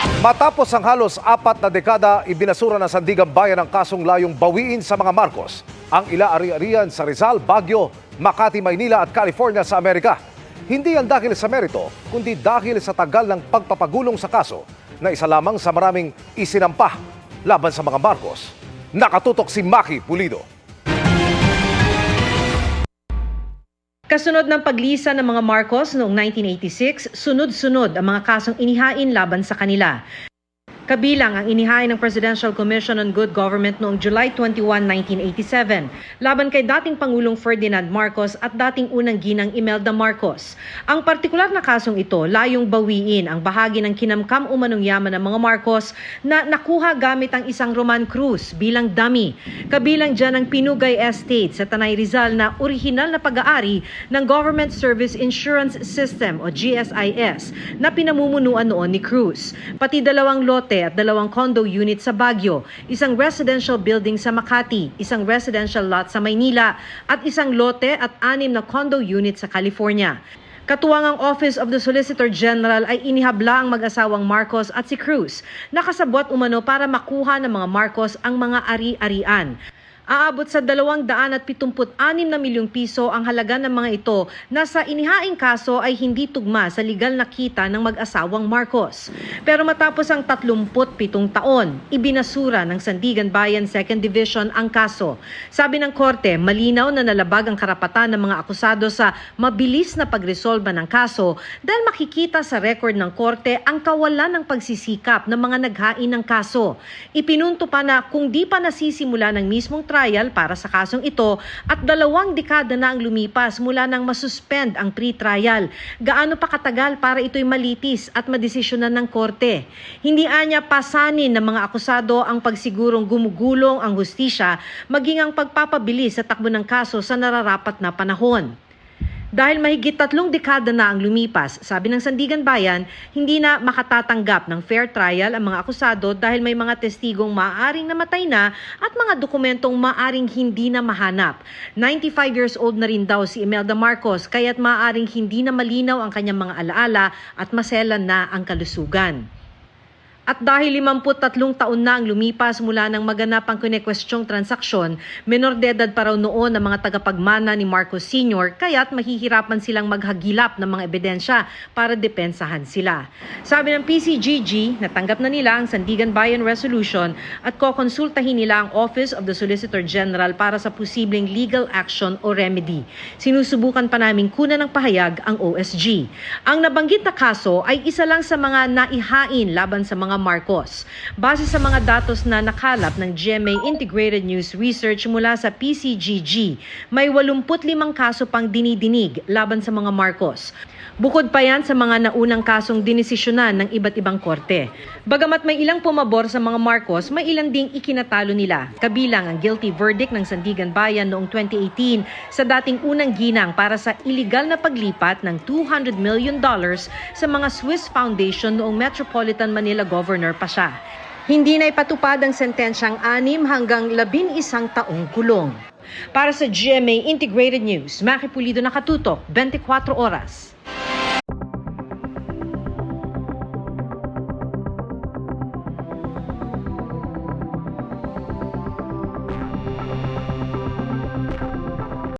Matapos ang halos apat na dekada, ibinasura ng Sandigan Bayan ang kasong layong bawiin sa mga Marcos. Ang ila-ari-arian sa Rizal, Baguio, Makati, Maynila at California sa Amerika. Hindi yan dahil sa merito, kundi dahil sa tagal ng pagpapagulong sa kaso na isa lamang sa maraming isinampa laban sa mga Marcos. Nakatutok si Maki Pulido. Kasunod ng paglisa ng mga Marcos noong 1986, sunod-sunod ang mga kasong inihain laban sa kanila. Kabilang ang inihain ng Presidential Commission on Good Government noong July 21, 1987, laban kay dating Pangulong Ferdinand Marcos at dating unang ginang Imelda Marcos. Ang partikular na kasong ito layong bawiin ang bahagi ng kinamkam umanong yaman ng mga Marcos na nakuha gamit ang isang Roman Cruz bilang dummy. Kabilang dyan ang Pinugay Estate sa Tanay Rizal na orihinal na pag-aari ng Government Service Insurance System o GSIS na pinamumunuan noon ni Cruz. Pati dalawang lote at dalawang condo unit sa Baguio, isang residential building sa Makati, isang residential lot sa Maynila at isang lote at anim na condo unit sa California. Katuwang ang Office of the Solicitor General ay inihabla ang mag-asawang Marcos at si Cruz. Nakasabwat umano para makuha ng mga Marcos ang mga ari-arian. Aabot sa 276 na milyong piso ang halaga ng mga ito na sa inihaing kaso ay hindi tugma sa legal na kita ng mag-asawang Marcos. Pero matapos ang 37 taon, ibinasura ng Sandigan Bayan 2nd Division ang kaso. Sabi ng korte, malinaw na nalabag ang karapatan ng mga akusado sa mabilis na pagresolba ng kaso dahil makikita sa record ng korte ang kawalan ng pagsisikap ng mga naghain ng kaso. Ipinunto pa na kung di pa nasisimula ng mismong trial para sa kasong ito at dalawang dekada na ang lumipas mula nang masuspend ang pre-trial, gaano pa katagal para ito'y malitis at madesisyonan ng korte. Hindi anya pasanin ng mga akusado ang pagsigurong gumugulong ang hustisya maging ang pagpapabilis sa takbo ng kaso sa nararapat na panahon. Dahil mahigit tatlong dekada na ang lumipas, sabi ng Sandigan Bayan, hindi na makatatanggap ng fair trial ang mga akusado dahil may mga testigong maaaring namatay na at mga dokumentong maaaring hindi na mahanap. 95 years old na rin daw si Imelda Marcos kaya't maaaring hindi na malinaw ang kanyang mga alaala at maselan na ang kalusugan. At dahil 53 taon na ang lumipas mula ng maganap ang kinekwestyong transaksyon, menor de edad pa raw noon ang mga tagapagmana ni Marcos Sr. kaya't mahihirapan silang maghagilap ng mga ebidensya para depensahan sila. Sabi ng PCGG, natanggap na nila ang Sandigan Bayan Resolution at kokonsultahin nila ang Office of the Solicitor General para sa posibleng legal action o remedy. Sinusubukan pa namin kunan ng pahayag ang OSG. Ang nabanggit na kaso ay isa lang sa mga naihain laban sa mga Marcos. Base sa mga datos na nakalap ng GMA Integrated News Research mula sa PCGG, may 85 kaso pang dinidinig laban sa mga Marcos. Bukod pa yan sa mga naunang kasong dinesisyonan ng iba't ibang korte. Bagamat may ilang pumabor sa mga Marcos, may ilang ding ikinatalo nila. Kabilang ang guilty verdict ng Sandigan Bayan noong 2018 sa dating unang ginang para sa illegal na paglipat ng 200 million dollars sa mga Swiss Foundation noong Metropolitan Manila Governor pa siya. Hindi na ipatupad ang sentensyang anim hanggang labin isang taong kulong. Para sa GMA Integrated News, Maki Pulido nakatutok, 24 oras.